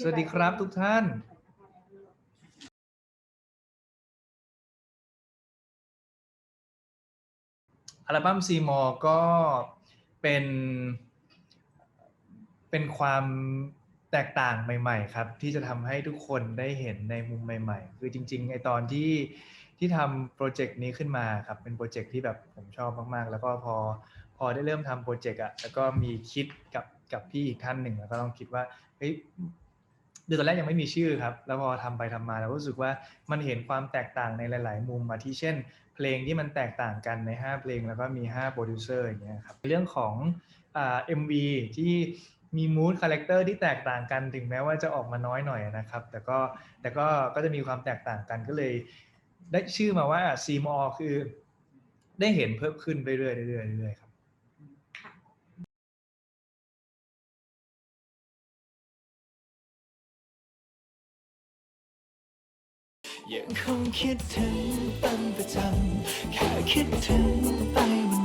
สวัสดีครับทุกท่านอัลบั้มซีมอก็เป็น เป็นความแตกต่างใหม่ ๆ ครับ ที่จะทำให้ทุกคนได้เห็นในมุมใหม่ ๆ คือจริงๆไอตอนที่ที่ทำโปรเจกต์นี้ขึ้นมาครับเป็นโปรเจกต์ที่แบบผมชอบมากๆ แล้วก็พอพอได้เริ่มทำโปรเจกต์อะแล้วก็มีคิดกับ กับพี่อีกท่านหนึ่งแล้วก็ต้องคิดว่าเฮ้ยคือตอนแรกยังไม่มีชื่อครับ แล้วพอทำไปทำมาแล้วรู้สึกว่ามันเห็นความแตกต่างในหลาย ๆ มุมมาที่เช่น เพลงที่มันแตกต่างกันใน 5 เพลงแล้วก็มี 5 โปรดิวเซอร์อย่างเงี้ยครับเรื่องของอ่า MV ที่มีมูดคาแรคเตอร์ที่แตกต่างกันถึงแม้ว่าจะออกมาน้อยหน่อยนะครับ แต่ก็แต่ก็ก็จะมีความแตกต่างกันก็เลย ได้ชื่อมาว่าซีมอคือได้เห็นเพิ่มขึ้นเรื่อยๆเรื่อยๆเรื่อยๆครับ ยังคงคิดถึงเป็นประจำแค่คิดถึงไป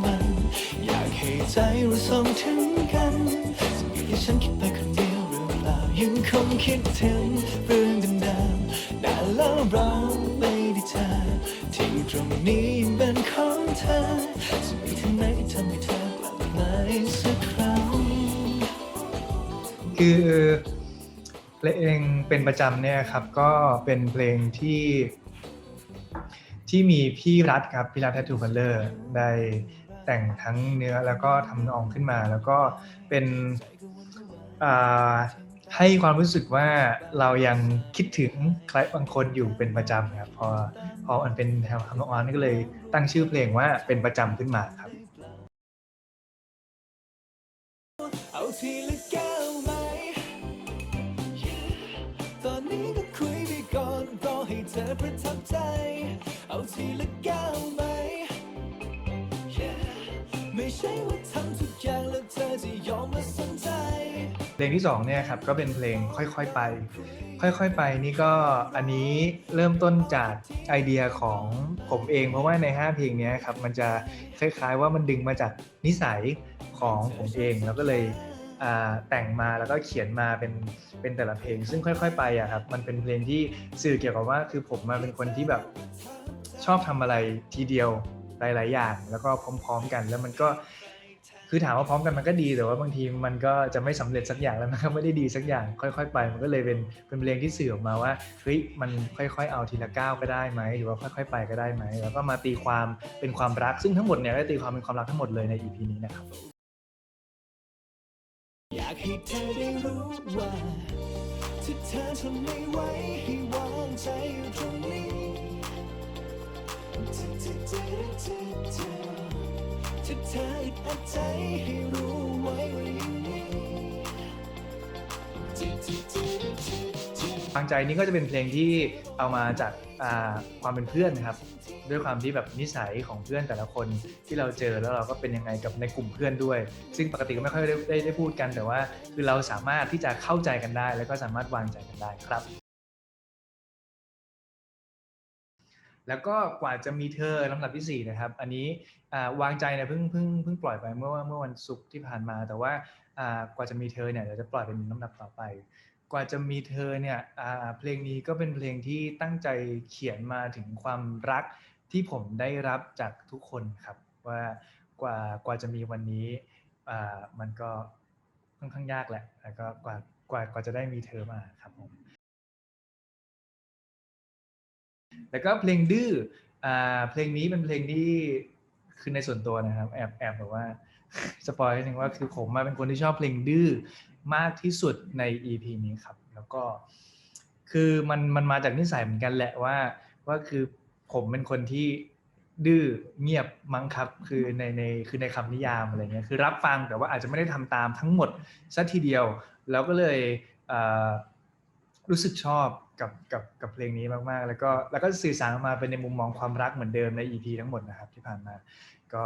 มันๆอยากให้ใจเราส่งถึงกันจะมีแค่ฉันคิดไปคนเดียวหรือเปล่ายังคงคิดถึงเรื่องเดิมๆนานแล้วเราไม่ได้เจอที่ตรงนี้ยังเป็นของเธอจะมีทางไหนที่ทำให้เธอกลับมาอีกสักครั้งคือ เพลงเป็นประจำเนี่ยครับก็เป็นเพลงที่ที่มีพี่รัฐครับพี่รัฐแททูคัลเลอร์ได้แต่งทั้งเนื้อแล้วก็ทำนองขึ้นมา แล้วก็เป็นอ่าให้ความรู้สึกว่าเรายังคิดถึงใครบางคนอยู่เป็นประจำครับพอพอมันเป็นทำนองนี้ก็เลยตั้งชื่อเพลงว่าเป็นประจำขึ้นมาครับ ใจ เอาทีละก้วไหมไม่ใช่ว่าทำทุกอย่างแล้วเธอจะยอมมาสนใจ เพลงที่สองเนี่ยครับก็เป็นเพลงค่อยๆไป ค่อยๆไปนี่ก็อันนี้เริ่มต้นจากไอเดียของผมเอง เพราะว่าใน 5 เพลงเนี้ยครับมันจะคล้ายๆว่ามันดึงมาจากนิสัยของผมเอง แล้วก็เลย แต่งมาแล้วก็เขียนมาเป็นเป็นแต่ละเพลง ซึ่งค่อย ๆ ไปอะครับมันเป็นเพลงที่สื่อเกี่ยวกับว่าคือผมมาเป็นคนที่แบบชอบทำอะไรทีเดียวหลาย ๆ อย่าง แล้วก็พร้อม ๆ กันแล้วมันก็คือถามว่าพร้อมกันมันก็ดีแต่ว่าบางทีมันก็จะไม่สำเร็จสักอย่างแล้วมันก็ไม่ได้ดีสักอย่าง ค่อย ๆ ไป มันก็เลยเป็นเป็นเพลงที่สื่อออกมาว่าเฮ้ยมันค่อย ๆ เอาทีละก้าวก็ได้ไหมหรือว่าค่อย ๆ ไปก็ได้ไหมแล้วก็มาตีความเป็นความรักซึ่งทั้งหมดเนี่ยก็ตีความเป็นความรักทั้งหมดเลยใน EP นี้นะครับากให้เธอได้รู้ว่า ถ้าเธอทนไม่ไหวให้วางใจอยู่ตรงนี้ถ้าเธอเธอเธอเธอถ้าเธออึดอัดใจให้รู้ไว้ว่าอย่างนี้ เธอทางใจนี้ก็จะเป็นเพลงที่เอามาจากความเป็นเพื่อนครับ ด้วยความที่แบบนิสัยของเพื่อนแต่ละคนที่เราเจอแล้วเราก็เป็นยังไงกับในกลุ่มเพื่อนด้วย ซึ่งปกติก็ไม่ค่อยได้ได้ได้พูดกันแต่ว่า คือเราสามารถที่จะเข้าใจกันได้ แล้วก็สามารถวางใจกันได้ครับ แล้วก็กว่าจะมีเธอลำดับที่สี่นะครับ อันนี้วางใจเนี่ยเพิ่งเพิ่งเพิ่งปล่อยไปเมื่อเมื่อวันศุกร์ที่ผ่านมา แต่ว่าอ่ากว่าจะมีเธอเนี่ยเดี๋ยวจะปล่อยเป็นลำดับต่อไป กว่าจะมีเธอเนี่ยเพลงนี้ก็เป็นเพลงที่ตั้งใจเขียนมาถึงความรักที่ผมได้รับจากทุกคนครับ ว่ากว่ากว่าจะมีวันนี้มันก็ค่อนข้างยากแหละแล้วก็กว่ากว่ากว่าจะได้มีเธอมาครับผมแล้วก็เพลงดื้อเพลงนี้เป็นเพลงที่คือในส่วนตัวนะครับ แอบแอบแบบว่าสปอยนิดนึงว่าคือผมมาเป็นคนที่ชอบเพลงดื้อ มากที่สุดใน EP นี้ครับ แล้วก็คือมันมันมาจากนิสัยเหมือนกันแหละว่าว่าคือผมเป็นคนที่ดื้อเงียบมั้งครับ คือในในคือในคำนิยามอะไรเงี้ยคือรับฟังแต่ว่าอาจจะไม่ได้ทำตามทั้งหมดซะทีเดียว แล้วก็เลยเรู้สึกชอบกับกับกับเพลงนี้มากๆ แล้วก็แล้วก็สื่อสารออกมาเป็นในมุมมองความรักเหมือนเดิมใน EP ทั้งหมดนะครับที่ผ่านมาก็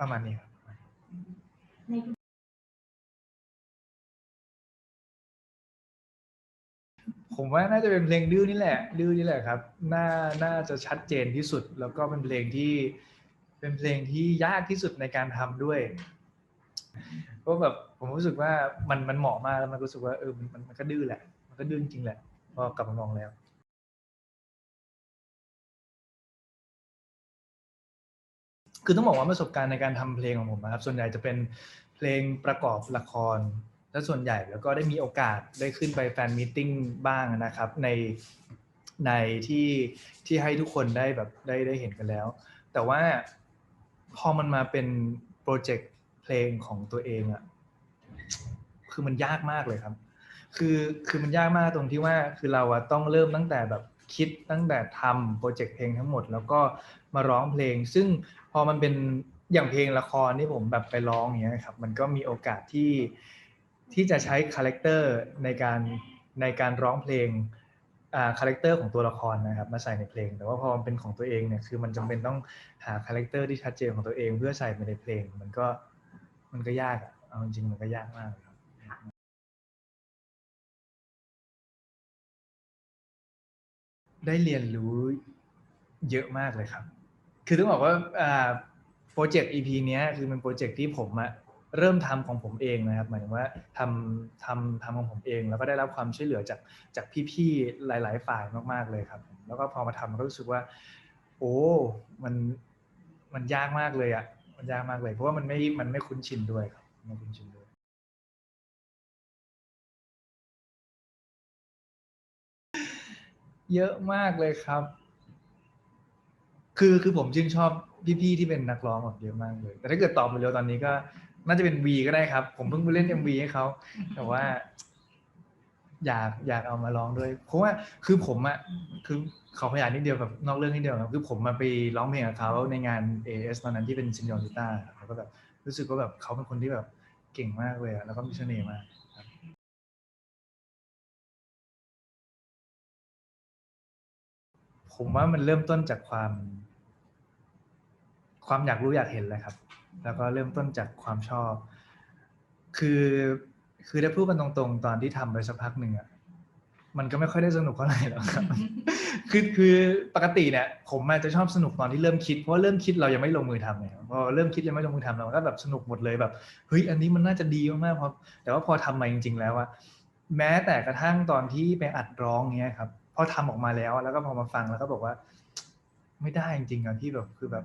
ประมาณนี้ครับ ผมว่าน่าจะเป็นเพลงดื้อนี่แหละ ดื้อนี่แหละครับ น่า น่าจะชัดเจนที่สุด แล้วก็เป็นเพลงที่ เป็นเพลงที่ยากที่สุดในการทำด้วยก็แบบผมรู้สึกว่ามัน มันเหมาะมากแล้วมันรู้สึกว่าเออ มัน มันก็ดื้อแหละ มันก็ดื้อจริงแหละ พอกลับมามองแล้วคือต้องบอกว่าประสบการณ์ในการทำเพลงของผมนะครับ ส่วนใหญ่จะเป็นเพลงประกอบละคร และส่วนใหญ่แล้วก็ได้มีโอกาสได้ขึ้นไปแฟนมิทติ้งบ้างนะครับในในที่ที่ให้ทุกคนได้แบบได้ได้เห็นกันแล้ว แต่ว่าพอมันมาเป็นโปรเจกต์เพลงของตัวเองอะคือมันยากมากเลยครับ คือคือมันยากมากตรงที่ว่าคือเราอะต้องเริ่มตั้งแต่แบบคิดตั้งแต่ทำโปรเจกต์เพลงทั้งหมด แล้วก็มาร้องเพลง ซึ่งพอมันเป็นอย่างเพลงละครที่ผมแบบไปร้องอย่างเงี้ยครับ มันก็มีโอกาสที่ ที่จะใช้คาแรคเตอร์ในการในการร้องเพลงคาแรคเตอร์ของตัวละครนะครับมาใส่ในเพลง แต่ว่าพอมันเป็นของตัวเองเนี่ยคือมันจำเป็นต้องหาคาแรคเตอร์ที่ชัดเจนของตัวเองเพื่อใส่ไปในเพลง มันก็มันก็ยากอะเอาจริงมันก็ยากมากครับได้เรียนรู้เยอะมากเลยครับ คือต้องบอกว่าโปรเจกต์ EP เนี้ยคือเป็นโปรเจกต์ที่ผมอะ เริ่มทำของผมเองนะครับหมายถึงว่าทำทำทำของผมเอง แล้วก็ได้รับความช่วยเหลือจากจากพี่ๆหลาย ๆ ฝ่ายมากๆเลยครับ แล้วก็พอมาทำก็รู้สึกว่า โอ้มันมันยากมากเลยอะมันยากมากเลย เพราะว่ามันไม่มันไม่คุ้นชินด้วยครับไม่คุ้นชินด้วยเยอะมากเลยครับ คือคือผมชื่นชอบพี่ๆที่เป็นนักร้องแบบเยอะมากเลย แต่ถ้าเกิดตอบเร็วตอนนี้ก็ น่าจะเป็นวีก็ได้ครับ ผมเพิ่งไปเล่น MV ให้เขาแต่ว่า อยากอยากเอามาร้องด้วย เพราะว่าคือผมอะคือขอพยานนิดเดียวแบบนอกเรื่องนิดเดียวครับคือผมมาไปร้องเพลงกับเขาในงาน AS ตอนนั้นที่เป็นซินยอริต้าแล้วก็แบบรู้สึกว่าแบบเขาเป็นคนที่แบบเก่งมากเลยแล้วก็มีเสน่ห์มากผมว่ามันเริ่มต้นจากความ ความอยากรู้อยากเห็นเลยครับ แล้วก็เริ่มต้นจากความชอบ คือคือได้พูดกันตรงๆ ตอนที่ทำไปสักพักหนึ่งอะมันก็ไม่ค่อยได้สนุกเท่าไหร่หรอกครับ คือคือปกติเนี่ย ผมอาจจะชอบสนุกตอนที่เริ่มคิดเพราะเริ่มคิดเรายังไม่ลงมือทำเนี่ยพอเริ่มคิดยังไม่ลงมือทำเราก็แบบสนุกหมดเลยแบบเฮ้ยอันนี้มันน่าจะดีมากๆพราะแต่ว่าพอทำมาจริง ๆ แล้วอะแม้แต่กระทั่งตอนที่ไปอัดร้องเงี้ยครับพอทำออกมาแล้วแล้วก็พอมาฟังแล้วก็บอกว่า ไม่ได้จริงๆอะที่แบบคือแบบ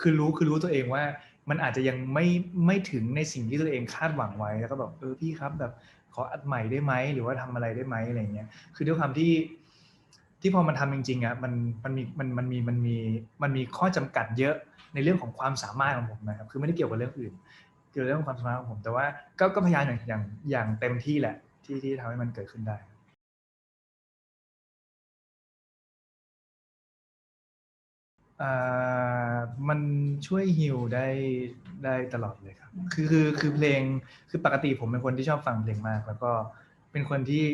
คือรู้คือรู้ตัวเองว่า มันอาจจะยังไม่ไม่ถึงในสิ่งที่ตัวเองคาดหวังไว้แล้วก็แบบเออพี่ครับแบบขออัดใหม่ได้ไหมหรือว่าทำอะไรได้ไหมอะไรเงี้ยคือด้วยความที่ที่พอมันทำจริงๆอะมันมันมีมันมันมีมันมีมันมีข้อจำกัดเยอะในเรื่องของความสามารถของผมนะครับ คือไม่ได้เกี่ยวกับเรื่องอื่น เกี่ยวกับเรื่องความสามารถของผม แต่ว่าก็ก็พยายามอย่างอย่างอย่างเต็มที่แหละที่ที่ทำให้มันเกิดขึ้นได้ มันช่วยฮิลได้ได้ตลอดเลยครับ คือคือคือเพลงคือปกติผมเป็นคนที่ชอบฟังเพลงมาก แล้วก็เป็นคนที่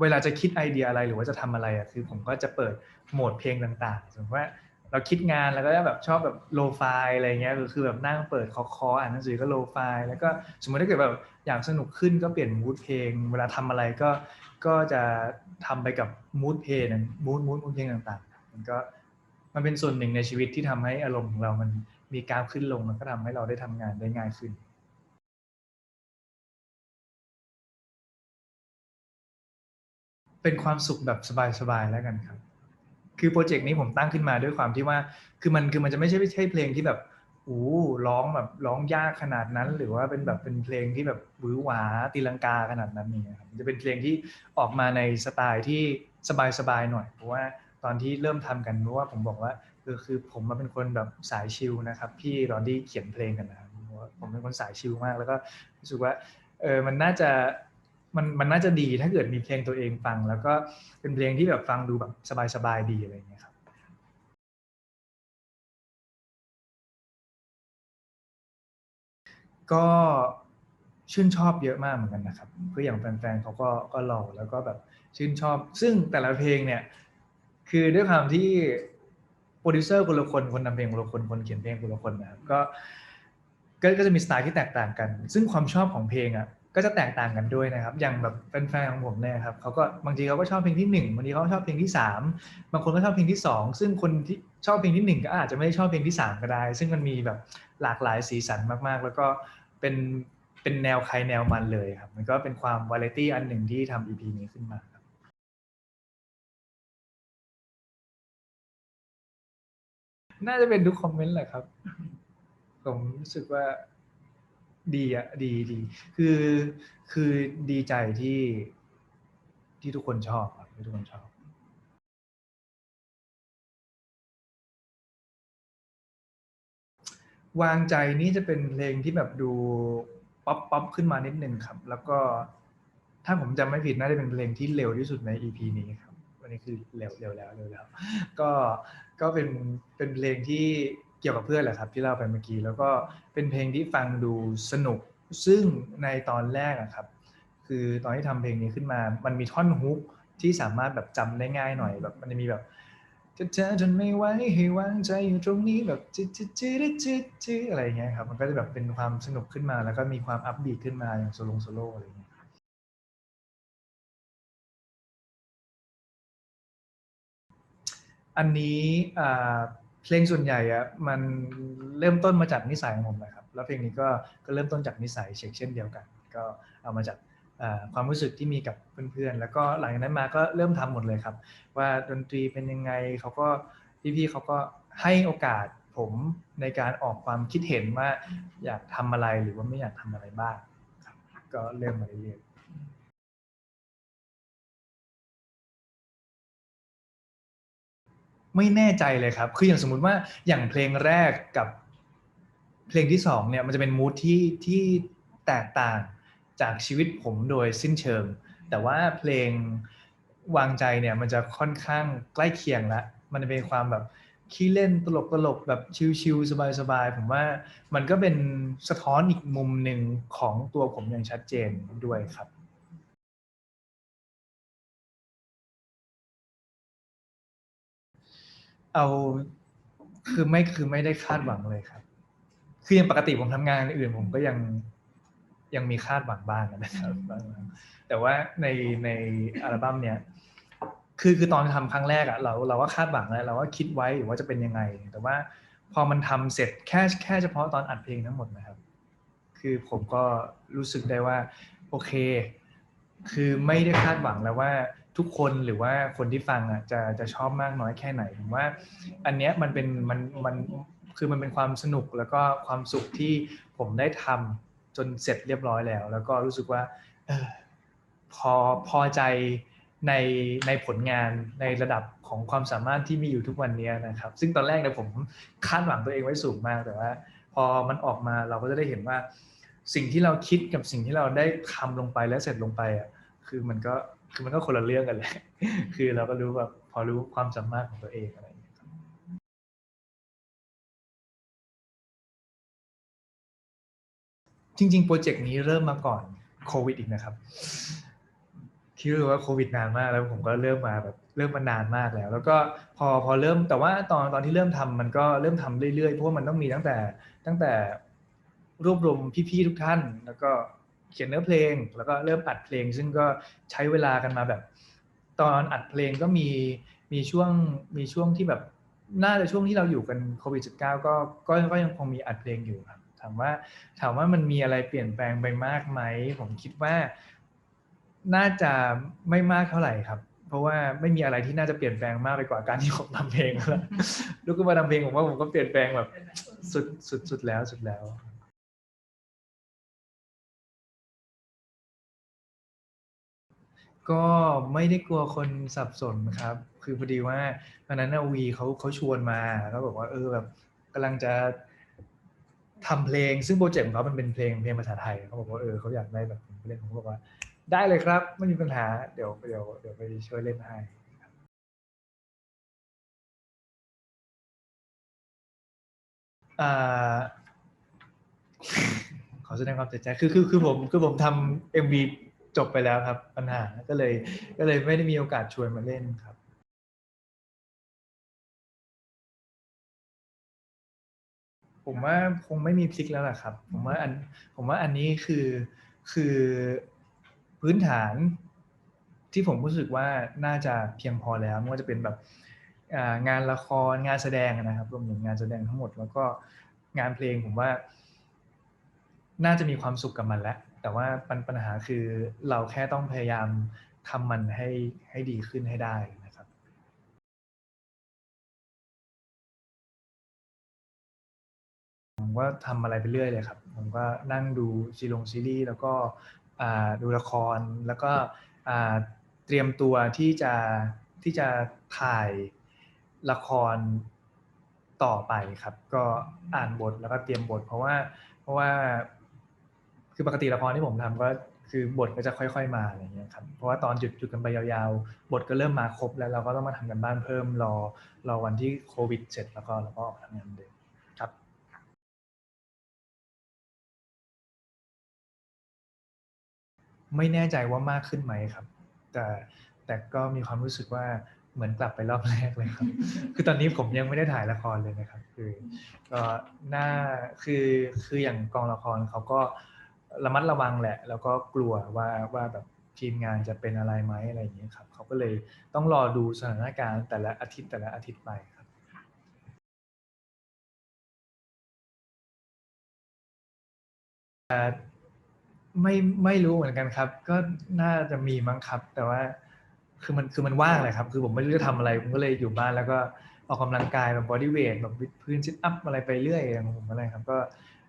เวลาจะคิดไอเดียอะไรหรือว่าจะทำอะไรอะคือ ผมก็จะเปิดโหมดเพลงต่างๆ สมมติว่าเราคิดงานแล้วก็แบบชอบแบบโลไฟอะไรเงี้ยคือแบบนั่งเปิดคอคออ่านหนังสือก็โลไฟแล้วก็สมมติถ้าเกิดแบบอยากสนุกขึ้นก็เปลี่ยนมูดเพลง เวลาทำอะไรก็ก็จะทำไปกับมูดเพลงมูดมูดมูดเพลงต่างๆ มันก็ มันเป็นส่วนหนึ่งในชีวิตที่ทำให้อารมณ์ของเรามันมีกราฟขึ้นลงมันก็ทำให้เราได้ทำงานได้ง่ายขึ้นเป็นความสุขแบบสบายๆแล้วกันครับ คือโปรเจกต์นี้ผมตั้งขึ้นมาด้วยความที่ว่า คือมันคือมันจะไม่ใช่ไม่ใช่เพลงที่แบบโอ้ร้องแบบร้องยากขนาดนั้น หรือว่าเป็นแบบเป็นเพลงที่แบบหวือหวาตีลังกาขนาดนั้นนี่ครับจะเป็นเพลงที่ออกมาในสไตล์ที่สบายๆหน่อยเพราะว่า ตอนที่เริ่มทำกันเพราะว่าผมบอกว่าคือคือผมมาเป็นคนแบบสายชิลนะครับพี่ตอนที่เขียนเพลงกันนะครับผมเป็นคนสายชิลมาก แล้วก็รู้สึกว่าเออมันน่าจะมันมันน่าจะดีถ้าเกิดมีเพลงตัวเองฟัง แล้วก็เป็นเพลงที่แบบฟังดูแบบสบายๆดีอะไรอย่างเงี้ยครับก็ชื่นชอบเยอะมากเหมือนกันนะครับคืออย่างแฟนๆเขาก็ก็รอแล้วก็แบบชื่นชอบ ซึ่งแต่ละเพลงเนี่ย คือด้วยความที่โปรดิวเซอร์คนละคนคนทำเพลงคนละคนคนเขียนเพลงคนละคนนะครับก็ก็จะมีสไตล์ที่แตกต่างกัน ซึ่งความชอบของเพลงอะก็จะแตกต่างกันด้วยนะครับ อย่างแบบแฟนๆของผมเนี่ยครับเขาก็บางทีเขาก็ชอบเพลงที่หนึ่งบางทีเขาชอบเพลงที่สามบางคนก็ชอบเพลงที่สองซึ่งคนที่ชอบเพลงที่หนึ่งก็อาจจะไม่ได้ชอบเพลงที่สามก็ได้ ซึ่งมันมีแบบหลากหลายสีสันมากๆ แล้วก็เป็นเป็นแนวใครแนวมันเลยครับ มันก็เป็นความวาไรตี้อันหนึ่งที่ทำ EP นี้ขึ้นมา น่าจะเป็นทุกคอมเมนต์แหละครับ ผมรู้สึกว่าดีอะดีดีคือคือดีใจที่ที่ทุกคนชอบครับที่ทุกคนชอบวางใจนี่จะเป็นเพลงที่แบบดูป๊อปป๊อปขึ้นมานิดนึงครับ แล้วก็ถ้าผมจำไม่ผิดน่าจะเป็นเพลงที่เร็วที่สุดใน EP นี้ครับวันนี้คือเร็วเร็วแล้วเร็วแล้ว ก็ ก็เป็นเป็นเพลงที่เกี่ยวกับเพื่อนแหละครับที่เล่าไปเมื่อกี้แล้วก็เป็นเพลงที่ฟังดูสนุก ซึ่งในตอนแรกอะครับ คือตอนที่ทำเพลงนี้ขึ้นมา มันมีท่อนฮุกที่สามารถแบบจำได้ง่ายหน่อยแบบมันจะมีแบบจะเจอจนไม่ไหวให้วางใจอยู่ตรงนี้แบบจิจิจิจิจิจิอะไรเงี้ยครับมันก็จะแบบเป็นความสนุกขึ้นมา แล้วก็มีความอัพบีทขึ้นมาอย่างโซโลโซโล่อะไรอย่างเงี้ย อันนี้เพลงส่วนใหญ่อะมันเริ่มต้นมาจากนิสัยของผมนะครับ แล้วเพลงนี้ก็ก็เริ่มต้นจากนิสัยเช็คเช่นเดียวกัน ก็เอามาจากความรู้สึกที่มีกับเพื่อนๆ แล้วก็หลังจากนั้นมาก็เริ่มทำหมดเลยครับ ว่าดนตรีเป็นยังไงเขาก็พี่ๆเขาก็ให้โอกาสผมในการออกความคิดเห็นว่าอยากทำอะไรหรือว่าไม่อยากทำอะไรบ้างครับก็เริ่มมาเรื่อยๆ ไม่แน่ใจเลยครับ คืออย่างสมมุติว่าอย่างเพลงแรกกับเพลงที่สองเนี่ยมันจะเป็นมูทที่ที่แตกต่างจากชีวิตผมโดยสิ้นเชิง แต่ว่าเพลงวางใจเนี่ยมันจะค่อนข้างใกล้เคียงละมันเป็นความแบบขี้เล่นตลกตลกๆแบบชิลๆสบายๆผมว่ามันก็เป็นสะท้อนอีกมุมหนึ่งของตัวผมอย่างชัดเจนด้วยครับ เอาคือไม่คือไม่ได้คาดหวังเลยครับ คือย่างปกติผมทำงานอื่นผมก็ยังยังมีคาดหวังบ้างนะครับ แต่ว่าในในอัลบั้มเนี้ยคือคือตอนทำครั้งแรกอะเราเราก็คาดหวังแล้วเราก็คิดไว้ว่าจะเป็นยังไง แต่ว่าพอมันทำเสร็จแค่แค่เฉพาะตอนอัดเพลงทั้งหมดนะครับ คือผมก็รู้สึกได้ว่า โอเค คือไม่ได้คาดหวังแล้วว่า ทุกคนหรือว่าคนที่ฟังอะจะจะชอบมากน้อยแค่ไหนผมว่า อันเนี้ยมันเป็นมันมันคือมันเป็นความสนุกแล้วก็ความสุขที่ผมได้ทำจนเสร็จเรียบร้อยแล้ว แล้วก็รู้สึกว่าเออพอพอใจในในผลงานในระดับของความสามารถที่มีอยู่ทุกวันนี้นะครับ ซึ่งตอนแรกเนี่ยผมคาดหวังตัวเองไว้สูงมากแต่ว่า พอมันออกมาเราก็จะได้เห็นว่า สิ่งที่เราคิดกับสิ่งที่เราได้ทำลงไปและเสร็จลงไปอะคือมันก็ คือมันก็คนละเรื่องกันเลยคือเราก็รู้แบบพอรู้ความสามารถของตัวเองอะไรอย่างเงี้ยครับจริง ๆ โปรเจกต์นี้เริ่มมาก่อนโควิดอีกนะครับคิดว่าโควิดนานมากแล้วผมก็เริ่มมาแบบเริ่มมานานมากแล้ว แล้วก็พอพอเริ่มแต่ว่าตอนตอนที่เริ่มทำมันก็เริ่มทำเรื่อยๆเพราะว่ามันต้องมีตั้งแต่ตั้งแต่รวบรวมพี่ๆทุกท่าน แล้วก็ เขียนเนื้อเพลง แล้วก็เริ่มอัดเพลง ซึ่งก็ใช้เวลากันมาแบบ ตอนอัดเพลงก็มีมีช่วงมีช่วงที่แบบน่าจะช่วงที่เราอยู่กันโควิด -19 ก็ก็ก็ยังคงมีอัดเพลงอยู่ครับถามว่าถามว่ามันมีอะไรเปลี่ยนแปลงไปมากไหม ผมคิดว่าน่าจะไม่มากเท่าไหร่ครับ เพราะว่าไม่มีอะไรที่น่าจะเปลี่ยนแปลงมากไปกว่าการที่ผมทำเพลงแล้วลุกขึ้นมาทำเพลงผมว่าผมก็เปลี่ยนแปลงแบบสุดสุดสุดแล้วสุดแล้ว ก็ไม่ได้กลัวคนสับสนครับ คือพอดีว่าวันนั้นนาวีเขาเขาชวนมาแล้วบอกว่าเออแบบกำลังจะทำเพลง ซึ่งโปรเจกต์ของเขามันเป็นเพลงเพลงภาษาไทยเขาบอกว่าเออเขาอยากได้แบบเล่นผมบอกว่า ได้เลยครับ ไม่มีปัญหาเดี๋ยวเดี๋ยวเดี๋ยวไปช่วยเล่นให้อ่าขอแสดงความเสียใจคือคือคือผมคือผมทำเอ็มวี จบไปแล้วครับ ปัญหาก็เลย ก็เลยไม่ได้มีโอกาสชวนมาเล่นครับผมว่าคงไม่มีพลิกแล้วล่ะครับ ผมว่าอันผมว่าอันนี้คือคือพื้นฐานที่ผมรู้สึกว่าน่าจะเพียงพอแล้วไม่ว่าจะเป็นแบบงานละครงานแสดงนะครับรวมถึงงานแสดงทั้งหมด แล้วก็งานเพลงผมว่า น่าจะมีความสุขกับมันแล้ว แต่ว่าปัญหาคือเราแค่ต้องพยายามทำมันให้ให้ดีขึ้นให้ได้นะครับ ผมก็ทำอะไรไปเรื่อยเลยครับ ผมก็นั่งดูซีลงซีรีส์แล้วก็ดูละครแล้วก็เตรียมตัวที่จะที่จะถ่ายละครต่อไปครับ ก็อ่านบทแล้วก็เตรียมบท เพราะว่าเพราะว่า คือปกติละครที่ผมทำก็คือบทก็จะค่อย ๆ มาอะไรอย่างเงี้ยครับเพราะว่าตอนหยุดหยุดกันไปยาวๆ บทก็เริ่มมาครบแล้วเราก็ต้องมาทำกันบ้านเพิ่มรอรอวันที่โควิดเสร็จแล้วก็เราก็ออกทำงานเดิมครับไม่แน่ใจว่ามากขึ้นไหมครับ แต่แต่ก็มีความรู้สึกว่าเหมือนกลับไปรอบแรกเลยครับ คือตอนนี้ผมยังไม่ได้ถ่ายละครเลยนะครับ คือก็น่าคือคืออย่างกองละครเขาก็ ระมัดระวังแหละ แล้วก็กลัวว่าว่าแบบทีมงานจะเป็นอะไรไหมอะไรอย่างเงี้ยครับเขาก็เลยต้องรอดูสถานการณ์แต่ละอาทิตย์แต่ละอาทิตย์ไปครับไม่ไม่รู้เหมือนกันครับ ก็น่าจะมีมั้งครับ แต่ว่าคือมันคือมันว่างเลยครับ คือผมไม่รู้จะทำอะไรผมก็เลยอยู่บ้านแล้วก็ออกกำลังกายแบบบอดี้เวทแบบวิดพื้นซิทอัพอะไรไปเรื่อยของผมอะไรครับ ก็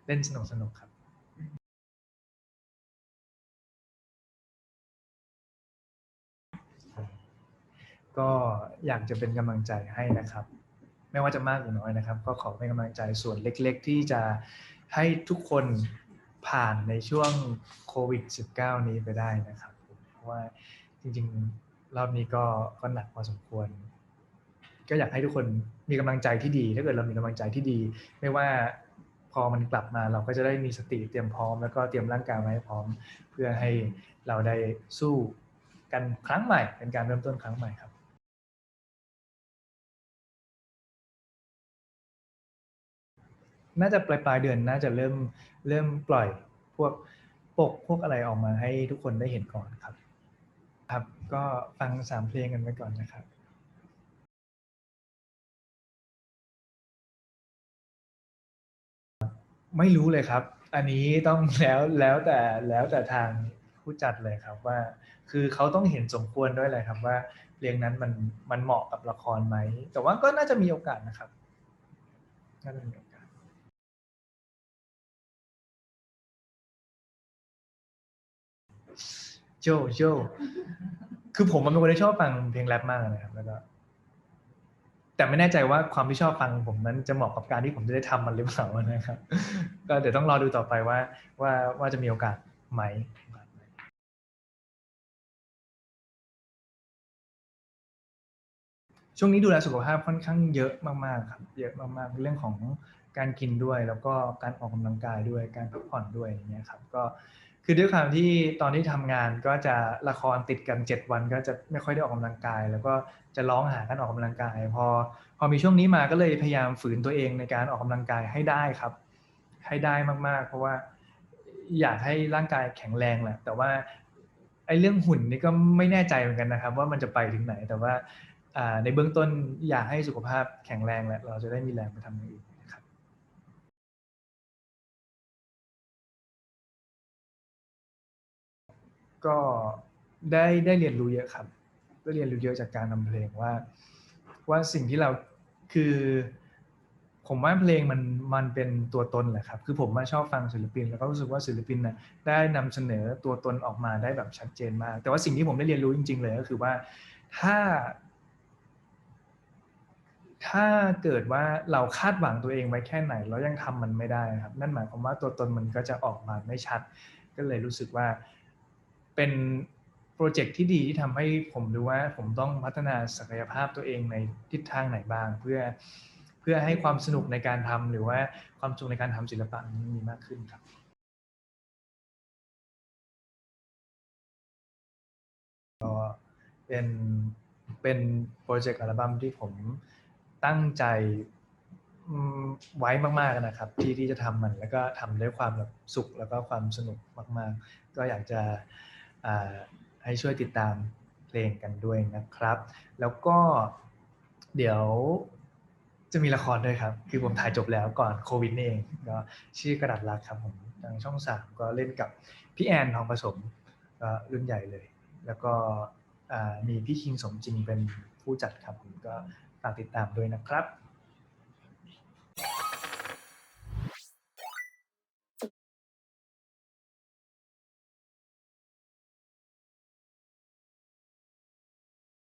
เล่นสนุกสนุกครับ ก็อยากจะเป็นกำลังใจให้นะครับ ไม่ว่าจะมากหรือน้อยนะครับ ก็ขอเป็นกำลังใจส่วนเล็ก ๆ ที่จะให้ทุกคนผ่านในช่วงโควิด -19 นี้ไปได้นะครับเพราะว่าจริงๆ รอบนี้ก็ก็หนักพอสมควร ก็อยากให้ทุกคนมีกำลังใจที่ดี ถ้าเกิดเรามีกำลังใจที่ดี ไม่ว่าพอมันกลับมาเราก็จะได้มีสติเตรียมพร้อม แล้วก็เตรียมร่างกายไว้พร้อม เพื่อให้เราได้สู้กันครั้งใหม่ เป็นการเริ่มต้นครั้งใหม่ครับ น่าจะปลายปลายเดือนน่าจะเริ่มเริ่มปล่อยพวกปกพวกอะไรออกมาให้ทุกคนได้เห็นก่อนครับ ครับก็ฟังสามเพลงกันไปก่อนนะครับไม่รู้เลยครับ อันนี้ต้องแล้วแล้วแต่แล้วแต่ทางผู้จัดเลยครับว่า คือเขาต้องเห็นสมควรด้วยเลยครับว่าเพลงนั้นมันมันเหมาะกับละครไหม แต่ว่าก็น่าจะมีโอกาสนะครับน่าจะมีโอกาส โจโจคือผมมันเป็นคนที่ชอบฟังเพลงแรปมากนะครับแล้วก็แต่ไม่แน่ใจว่าความที่ชอบฟังผมนั้นจะเหมาะกับการที่ผมจะได้ทำมันหรือเปล่านะครับ ก็เดี๋ยวต้องรอดูต่อไปว่าว่าว่าจะมีโอกาสไหมช่วงนี้ดูแลสุขภาพค่อนข้างเยอะมากๆครับเยอะมากๆเรื่องของการกินด้วย แล้วก็การออกกำลังกายด้วยการพักผ่อนด้วยอย่างเงี้ยครับ ก็ คือด้วยความที่ตอนที่ทำงานก็จะละครติดกัน 7 วันก็จะไม่ค่อยได้ออกกำลังกาย แล้วก็จะร้องหาการออกกำลังกาย พอพอมีช่วงนี้มาก็เลยพยายามฝืนตัวเองในการออกกำลังกายให้ได้ครับ ให้ได้มากๆ เพราะว่าอยากให้ร่างกายแข็งแรงแหละแต่ว่าไอ้เรื่องหุ่นนี่ก็ไม่แน่ใจเหมือนกันนะครับ ว่ามันจะไปถึงไหนแต่ว่าอ่าในเบื้องต้นอยากให้สุขภาพแข็งแรงแหละเราจะได้มีแรงไปทำอย่างอื่น ก็ได้ได้เรียนรู้เยอะครับได้เรียนรู้เยอะจากการทำเพลงว่า ว่าสิ่งที่เราคือ ผมว่าเพลงมันมันเป็นตัวตนแหละครับ คือผมมาชอบฟังศิลปิน แล้วก็รู้สึกว่าศิลปินน่ะได้นำเสนอตัวตนออกมาได้แบบชัดเจนมาก แต่ว่าสิ่งที่ผมได้เรียนรู้จริง ๆ เลยก็คือว่าถ้า ถ้าเกิดว่าเราคาดหวังตัวเองไว้แค่ไหน แล้วยังทำมันไม่ได้ครับ นั่นหมายความว่าตัวตนมันก็จะออกมาไม่ชัด ก็เลยรู้สึกว่า เป็นโปรเจกต์ที่ดีที่ทำให้ผมรู้ว่าผมต้องพัฒนาศักยภาพตัวเองในทิศทางไหนบ้าง เพื่อเพื่อให้ความสนุกในการทำหรือว่าความสุขในการทำศิลปะนี้มีมากขึ้นครับก็เป็นเป็นโปรเจกต์อัลบั้มที่ผมตั้งใจไว้มากๆนะครับ ที่ที่จะทำมันแล้วก็ทำด้วยความแบบสุขแล้วก็ความสนุกมาก ๆ ก็อยากจะ ให้ช่วยติดตามเพลงกันด้วยนะครับ แล้วก็เดี๋ยวจะมีละครด้วยครับ คือผมถ่ายจบแล้วก่อนโควิดนี่เองก็ชื่อกระดาษรักครับผมทางช่องสามก็เล่นกับพี่แอนทองผสมก็รุ่นใหญ่เลย แล้วก็มีพี่คิงสมจริงเป็นผู้จัดครับผมก็ฝากติดตามด้วยนะครับ